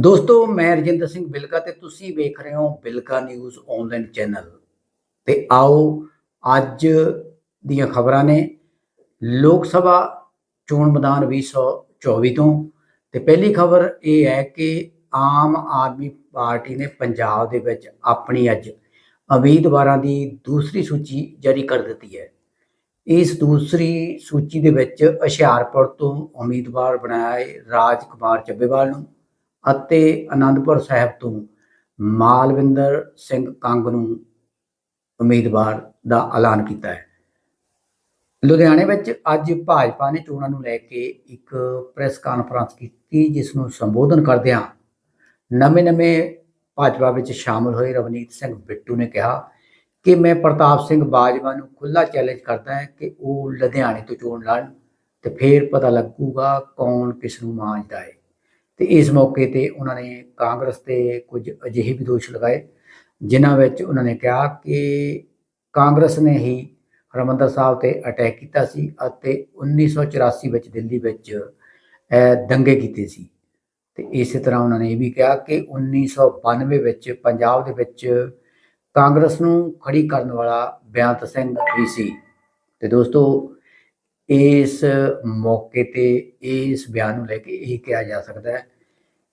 ਦੋਸਤੋ, ਮੈਂ ਰਜਿੰਦਰ ਸਿੰਘ ਬਿਲਕਾ ਤੇ ਤੁਸੀਂ ਵੇਖ ਰਹੇ ਹੋ ਬਿਲਕਾ ਨਿਊਜ਼ ਆਨਲਾਈਨ ਚੈਨਲ ਤੇ ਆਓ, ਅੱਜ ਦੀਆਂ ਖਬਰਾਂ ਨੇ। ਲੋਕ ਸਭਾ ਚੋਣ ਮੈਦਾਨ 2024 ਤੋਂ। ਤੇ ਪਹਿਲੀ ਖਬਰ ਇਹ ਹੈ ਕਿ ਆਮ ਆਦਮੀ ਪਾਰਟੀ ਨੇ ਪੰਜਾਬ ਦੇ ਵਿੱਚ ਆਪਣੀ ਅੱਜ ਉਮੀਦਵਾਰਾਂ ਦੀ ਦੂਸਰੀ ਸੂਚੀ ਜਾਰੀ ਕਰ ਦਿੱਤੀ ਹੈ। ਇਸ ਦੂਸਰੀ ਸੂਚੀ ਦੇ ਵਿੱਚ ਹੁਸ਼ਿਆਰਪੁਰ ਤੋਂ ਉਮੀਦਵਾਰ ਬਣਾਏ ਰਾਜ ਕੁਮਾਰ ਚੱਬੇਵਾਲ ਨੂੰ ਅਤੇ ਆਨੰਦਪੁਰ ਸਾਹਿਬ ਤੋਂ ਮਾਲਵਿੰਦਰ ਸਿੰਘ ਕੰਗ ਨੂੰ ਉਮੀਦਵਾਰ ਦਾ ਐਲਾਨ ਕੀਤਾ ਹੈ। ਲੁਧਿਆਣੇ ਵਿੱਚ ਅੱਜ ਭਾਜਪਾ ਨੇ ਚੋਣਾਂ ਨੂੰ ਲੈ ਕੇ ਇੱਕ ਪ੍ਰੈਸ ਕਾਨਫਰੰਸ ਕੀਤੀ, ਜਿਸ ਨੂੰ ਸੰਬੋਧਨ ਕਰਦਿਆਂ ਨਵੇਂ-ਨਵੇਂ ਭਾਜਪਾ ਵਿੱਚ ਸ਼ਾਮਲ ਹੋਏ ਰਵਨੀਤ ਸਿੰਘ ਬਿੱਟੂ ਨੇ ਕਿਹਾ ਕਿ ਮੈਂ ਪ੍ਰਤਾਪ ਸਿੰਘ ਬਾਜਵਾ ਨੂੰ ਖੁੱਲਾ ਚੈਲੰਜ ਕਰਦਾ ਹਾਂ ਕਿ ਉਹ ਲੁਧਿਆਣੇ ਤੋਂ ਚੋਣ ਲੜਨ ਤੇ ਫੇਰ ਪਤਾ ਲੱਗੂਗਾ ਕੌਣ ਕਿਸ ਨੂੰ ਮਾਂਜਦਾ ਹੈ। ਤੇ ਇਸ ਮੌਕੇ ਤੇ ਉਹਨਾਂ ਨੇ ਕਾਂਗਰਸ ਤੇ ਕੁਝ ਅਜਿਹੇ ਵੀ ਦੋਸ਼ ਲਗਾਏ, ਜਿਨ੍ਹਾਂ ਵਿੱਚ ਉਹਨਾਂ ਨੇ ਕਿਹਾ ਕਿ ਕਾਂਗਰਸ ਨੇ ਹੀ ਹਰਿਮੰਦਰ ਸਾਹਿਬ ਤੇ ਅਟੈਕ ਕੀਤਾ ਸੀ ਅਤੇ 1984 ਵਿੱਚ ਦਿੱਲੀ ਵਿੱਚ ਦੰਗੇ ਕੀਤੇ ਸੀ। ਤੇ ਇਸੇ ਤਰ੍ਹਾਂ ਉਹਨਾਂ ਨੇ ਇਹ ਵੀ ਕਿਹਾ ਕਿ 1992 ਵਿੱਚ ਪੰਜਾਬ ਦੇ ਵਿੱਚ ਕਾਂਗਰਸ ਨੂੰ ਖੜੀ ਕਰਨ ਵਾਲਾ ਬਿਆੰਤ ਸਿੰਘ ਵੀ ਸੀ। ਤੇ ਦੋਸਤੋ ਇਸ ਮੌਕੇ ਤੇ ਇਸ ਬਿਆਨ ਨੂੰ ਲੈ ਕੇ ਇਹ ਕਿਹਾ ਜਾ ਸਕਦਾ ਹੈ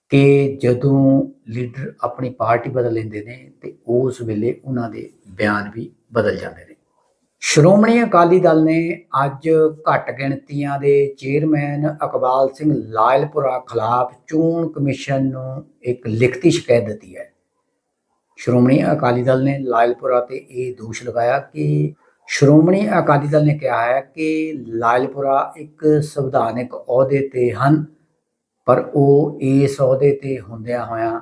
ਕਿ ਜਦੋਂ ਲੀਡਰ ਆਪਣੀ ਪਾਰਟੀ ਬਦਲ ਲੈਂਦੇ ਨੇ ਤੇ ਉਸ ਵੇਲੇ ਉਹਨਾਂ ਦੇ ਬਿਆਨ ਵੀ ਬਦਲ ਜਾਂਦੇ ਨੇ। ਸ਼੍ਰੋਮਣੀ ਅਕਾਲੀ ਦਲ ਨੇ ਅੱਜ ਘੱਟ ਗਿਣਤੀਆਂ ਦੇ ਚੇਅਰਮੈਨ ਅਕਬਾਲ ਸਿੰਘ ਲਾਇਲਪੁਰਾ ਖਿਲਾਫ ਚੋਣ ਕਮਿਸ਼ਨ ਨੂੰ ਇੱਕ ਲਿਖਤੀ ਸ਼ਿਕਾਇਤ ਦਿੱਤੀ ਹੈ। ਸ਼੍ਰੋਮਣੀ ਅਕਾਲੀ ਦਲ ਨੇ ਲਾਇਲਪੁਰਾ ਤੇ ਇਹ ਦੋਸ਼ ਲਗਾਇਆ ਕਿ ਸ਼੍ਰੋਮਣੀ ਅਕਾਲੀ ਦਲ ਨੇ ਕਿਹਾ ਹੈ ਕਿ ਲਾਇਲਪੁਰਾ ਇੱਕ ਸੰਵਿਧਾਨਕ ਅਹੁਦੇ ਤੇ ਹਨ, ਪਰ ਉਹ ਇਸ ਅਹੁਦੇ ਤੇ ਹੁੰਦਿਆਂ ਹੋਇਆਂ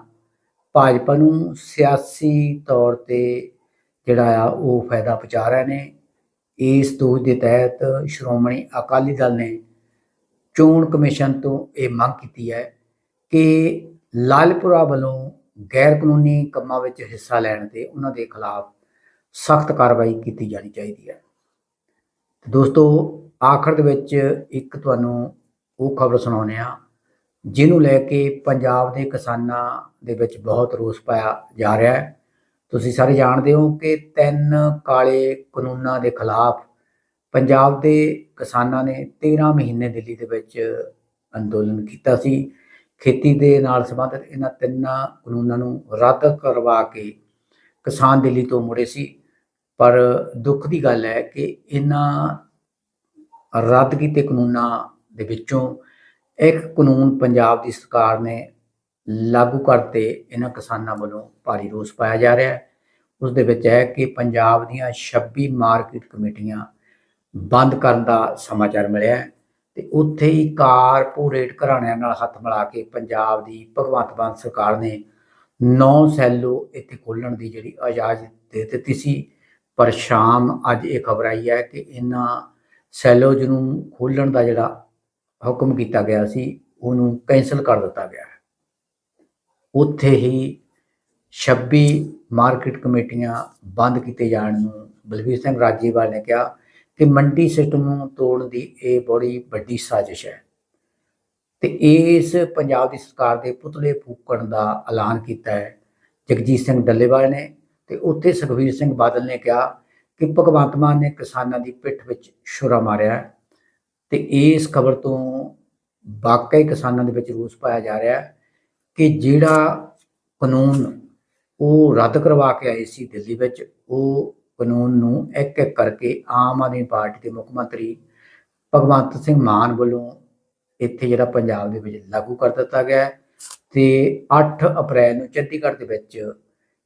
ਭਾਜਪਾ ਨੂੰ ਸਿਆਸੀ ਤੌਰ ਤੇ ਜਿਹੜਾ ਆ ਉਹ ਫਾਇਦਾ ਪਹੁੰਚਾ ਰਹੇ ਨੇ। ਇਸ ਦੋਸ਼ ਦੇ ਤਹਿਤ ਸ਼੍ਰੋਮਣੀ ਅਕਾਲੀ ਦਲ ਨੇ ਚੋਣ ਕਮਿਸ਼ਨ ਤੋਂ ਇਹ ਮੰਗ ਕੀਤੀ ਹੈ ਕਿ ਲਾਲਪੁਰਾ ਵੱਲੋਂ ਗੈਰ ਕਾਨੂੰਨੀ ਕੰਮਾਂ ਵਿੱਚ ਹਿੱਸਾ ਲੈਣ ਤੇ ਉਹਨਾਂ ਦੇ ਖਿਲਾਫ ਸਖਤ ਕਾਰਵਾਈ ਕੀਤੀ ਜਾਣੀ ਚਾਹੀਦੀ ਹੈ। ਦੋਸਤੋ, ਆਖਰ ਦੇ ਵਿੱਚ ਇੱਕ ਤੁਹਾਨੂੰ ਉਹ ਖਬਰ ਸੁਣਾਉਂਦੇ ਆ ਜਿਹਨੂੰ ਲੈ ਕੇ ਪੰਜਾਬ ਦੇ ਕਿਸਾਨਾਂ ਦੇ ਵਿੱਚ ਬਹੁਤ ਰੋਸ ਪਾਇਆ ਜਾ ਰਿਹਾ ਹੈ। ਤੁਸੀਂ ਸਾਰੇ ਜਾਣਦੇ ਹੋ ਕਿ ਤਿੰਨ ਕਾਲੇ ਕਾਨੂੰਨਾਂ ਦੇ ਖਿਲਾਫ ਪੰਜਾਬ ਦੇ ਕਿਸਾਨਾਂ ਨੇ 13 ਮਹੀਨੇ ਦਿੱਲੀ ਦੇ ਵਿੱਚ ਅੰਦੋਲਨ ਕੀਤਾ ਸੀ। ਖੇਤੀ ਦੇ ਨਾਲ ਸੰਬੰਧਿਤ ਇਹਨਾਂ ਤਿੰਨਾਂ ਕਾਨੂੰਨਾਂ ਨੂੰ ਰੱਦ ਕਰਵਾ ਕੇ ਕਿਸਾਨ ਦਿੱਲੀ ਤੋਂ ਮੁੜੇ ਸੀ। ਪਰ ਦੁੱਖ ਦੀ ਗੱਲ ਹੈ ਕਿ ਇਹਨਾਂ ਰੱਦ ਕੀਤੇ ਕਾਨੂੰਨਾਂ ਦੇ ਵਿੱਚੋਂ ਇੱਕ ਕਾਨੂੰਨ ਪੰਜਾਬ ਦੀ ਸਰਕਾਰ ਨੇ ਲਾਗੂ ਕਰਤੇ, ਇਹਨਾਂ ਕਿਸਾਨਾਂ ਵੱਲੋਂ ਭਾਰੀ ਰੋਸ ਪਾਇਆ ਜਾ ਰਿਹਾ ਹੈ। ਉਸ ਦੇ ਵਿੱਚ ਹੈ ਕਿ ਪੰਜਾਬ ਦੀਆਂ 26 ਮਾਰਕੀਟ ਕਮੇਟੀਆਂ ਬੰਦ ਕਰਨ ਦਾ ਸਮਾਚਾਰ ਮਿਲਿਆ ਹੈ ਤੇ ਉੱਥੇ ਹੀ ਕਾਰਪੋਰੇਟ ਘਰਾਣਿਆਂ ਨਾਲ ਹੱਥ ਮਿਲਾ ਕੇ ਪੰਜਾਬ ਦੀ ਭਗਵੰਤ ਮਾਨ ਸਰਕਾਰ ਨੇ 9 ਸੈਲੋ ਇੱਥੇ ਖੋਲਣ ਦੀ ਜਿਹੜੀ ਇਜਾਜ਼ਤ ਦੇ ਦਿੱਤੀ ਸੀ ਪਰ ਸ਼ਾਮ ਅੱਜ ਇਹ ਖਬਰ ਆਈ ਹੈ ਕਿ ਇਹਨਾਂ ਸੈਲੋਜ ਨੂੰ ਖੋਲਣ ਦਾ ਜਿਹੜਾ ਹੁਕਮ ਕੀਤਾ ਗਿਆ ਸੀ, ਉਹਨੂੰ ਕੈਂਸਲ ਕਰ ਦਿੱਤਾ ਗਿਆ ਹੈ। ਉੱਥੇ ਹੀ 26 ਮਾਰਕੀਟ ਕਮੇਟੀਆਂ ਬੰਦ ਕੀਤੇ ਜਾਣ ਨੂੰ ਬਲਵੀਰ ਸਿੰਘ ਰਾਜੀਵਾਲ ਨੇ ਕਿਹਾ ਕਿ ਮੰਡੀ ਸਿਸਟਮ ਨੂੰ ਤੋੜਨ ਦੀ ਇਹ ਬੜੀ ਵੱਡੀ ਸਾਜ਼ਿਸ਼ ਹੈ ਤੇ ਇਸ ਪੰਜਾਬ ਦੀ ਸਰਕਾਰ ਦੇ ਪੁਤਲੇ ਫੂਕਣ ਦਾ ਐਲਾਨ ਕੀਤਾ ਹੈ। ਜਗਜੀਤ ਸਿੰਘ ਡੱਲੇਵਾਲ ਨੇ ਤੇ ਉੱਥੇ ਸੁਖਵੀਰ ਸਿੰਘ ਬਾਦਲ ਨੇ ਕਿਹਾ ਕਿ ਭਗਵੰਤ ਮਾਨ ਨੇ ਕਿਸਾਨਾਂ ਦੀ ਪਿੱਠ ਵਿੱਚ ਛੁਰਾ ਮਾਰਿਆ ਹੈ ਤੇ ਇਸ ਖਬਰ ਤੋਂ ਵਾਕਈ ਕਿਸਾਨਾਂ ਦੇ ਵਿੱਚ ਰੋਸ ਪਾਇਆ ਜਾ ਰਿਹਾ ਹੈ ਕਿ ਜਿਹੜਾ ਕਾਨੂੰਨ ਉਹ ਰੱਦ ਕਰਵਾ ਕੇ ਆਏ ਸੀ ਦਿੱਲੀ ਵਿੱਚ, ਉਹ ਕਾਨੂੰਨ ਨੂੰ ਇੱਕ ਇੱਕ ਕਰਕੇ ਆਮ ਆਦਮੀ ਪਾਰਟੀ ਦੇ ਮੁੱਖ ਮੰਤਰੀ ਭਗਵੰਤ ਸਿੰਘ ਮਾਨ ਵੱਲੋਂ ਇੱਥੇ ਜਿਹੜਾ ਪੰਜਾਬ ਦੇ ਵਿੱਚ ਲਾਗੂ ਕਰ ਦਿੱਤਾ ਗਿਆ ਹੈ ਤੇ 8 ਅਪ੍ਰੈਲ ਨੂੰ ਚੰਡੀਗੜ੍ਹ ਦੇ ਵਿੱਚ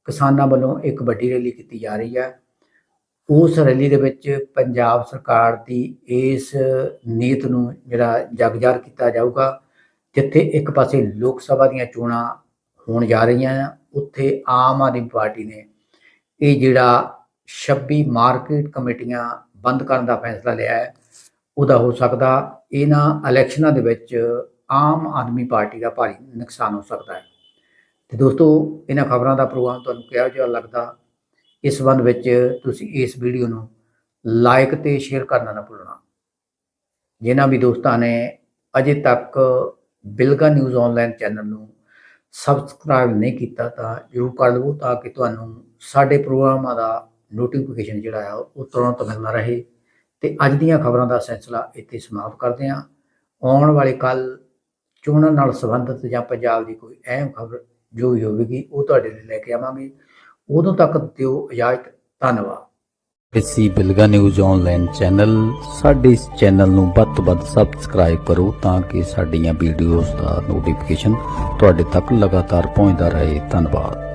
ਕਿਸਾਨਾਂ ਵੱਲੋਂ ਇੱਕ ਵੱਡੀ ਰੈਲੀ ਕੀਤੀ ਜਾ ਰਹੀ ਹੈ। ਉਸ ਰੈਲੀ ਦੇ ਵਿੱਚ ਪੰਜਾਬ ਸਰਕਾਰ ਦੀ ਇਸ ਨੀਤ ਨੂੰ ਜਿਹੜਾ ਜਗਜਾਰ ਕੀਤਾ ਜਾਊਗਾ, ਜਿੱਥੇ ਇੱਕ ਪਾਸੇ ਲੋਕ ਸਭਾ ਦੀਆਂ ਚੋਣਾਂ ਹੋਣ ਜਾ ਰਹੀਆਂ ਆ, ਉੱਥੇ ਆਮ ਆਦਮੀ ਪਾਰਟੀ ਨੇ ਇਹ ਜਿਹੜਾ 26 ਮਾਰਕੀਟ ਕਮੇਟੀਆਂ ਬੰਦ ਕਰਨ ਦਾ ਫੈਸਲਾ ਲਿਆ ਹੈ, ਉਹਦਾ ਹੋ ਸਕਦਾ ਇਹਨਾਂ ਇਲੈਕਸ਼ਨਾਂ ਦੇ ਵਿੱਚ ਆਮ ਆਦਮੀ ਪਾਰਟੀ ਦਾ ਭਾਰੀ ਨੁਕਸਾਨ ਹੋ ਸਕਦਾ ਹੈ। ਤੇ ਦੋਸਤੋ, ਇਹਨਾਂ ਖਬਰਾਂ ਦਾ ਪ੍ਰੋਗਰਾਮ ਤੁਹਾਨੂੰ ਕਿਹੋ ਜਿਹਾ ਲੱਗਦਾ? ਇਸ ਸੰਬੰਧ ਵਿੱਚ ਤੁਸੀਂ ਇਸ ਵੀਡੀਓ ਨੂੰ ਲਾਈਕ ਤੇ ਸ਼ੇਅਰ ਕਰਨਾ ਨਾ ਭੁੱਲਣਾ। ਜਿਨ੍ਹਾਂ ਵੀ ਦੋਸਤਾਂ ਨੇ ਅਜੇ ਤੱਕ ਬਿਲਗਾ ਨਿਊਜ਼ ਆਨਲਾਈਨ ਚੈਨਲ ਨੂੰ ਸਬਸਕ੍ਰਾਈਬ ਨਹੀਂ ਕੀਤਾ, ਤਾਂ ਜਰੂਰ ਕਰ ਲਵੋ ਤਾਂ ਕਿ ਤੁਹਾਨੂੰ ਸਾਡੇ ਪ੍ਰੋਗਰਾਮਾਂ ਦਾ ਨੋਟੀਫਿਕੇਸ਼ਨ ਜਿਹੜਾ ਆ, ਉਹ ਤੁਰੰਤ ਮਿਲਦਾ ਰਹੇ। ਤੇ ਅੱਜ ਦੀਆਂ ਖਬਰਾਂ ਦਾ ਸਿਲਸਿਲਾ ਇੱਥੇ ਸਮਾਪਤ ਕਰਦੇ ਹਾਂ। ਆਉਣ ਵਾਲੇ ਕੱਲ ਚੋਣਾਂ ਨਾਲ ਸੰਬੰਧਿਤ ਜਾਂ ਪੰਜਾਬ ਦੀ ਕੋਈ ਅਹਿਮ ਖਬਰ ਜੋ ਵੀ ਹੋਵੇਗੀ, ਉਹ ਤੁਹਾਡੇ ਲਈ ਲੈ ਕੇ ਆਵਾਂਗੇ। ਉਦੋਂ ਤੱਕ ਦਿਓ ਇਜਾਜ਼ਤ। ਧੰਨਵਾਦ। PC Bilga news online channel, ਸਾਡੇ ਇਸ ਚੈਨਲ ਨੂੰ ਵੱਧ ਤੋਂ ਵੱਧ ਸਬਸਕ੍ਰਾਈਬ ਕਰੋ ਤਾਂ ਕਿ ਸਾਡੀਆਂ ਵੀਡੀਓਜ਼ ਦਾ ਨੋਟੀਫਿਕੇਸ਼ਨ ਤੁਹਾਡੇ ਤੱਕ ਲਗਾਤਾਰ ਪਹੁੰਚਦਾ ਰਹੇ। ਧੰਨਵਾਦ।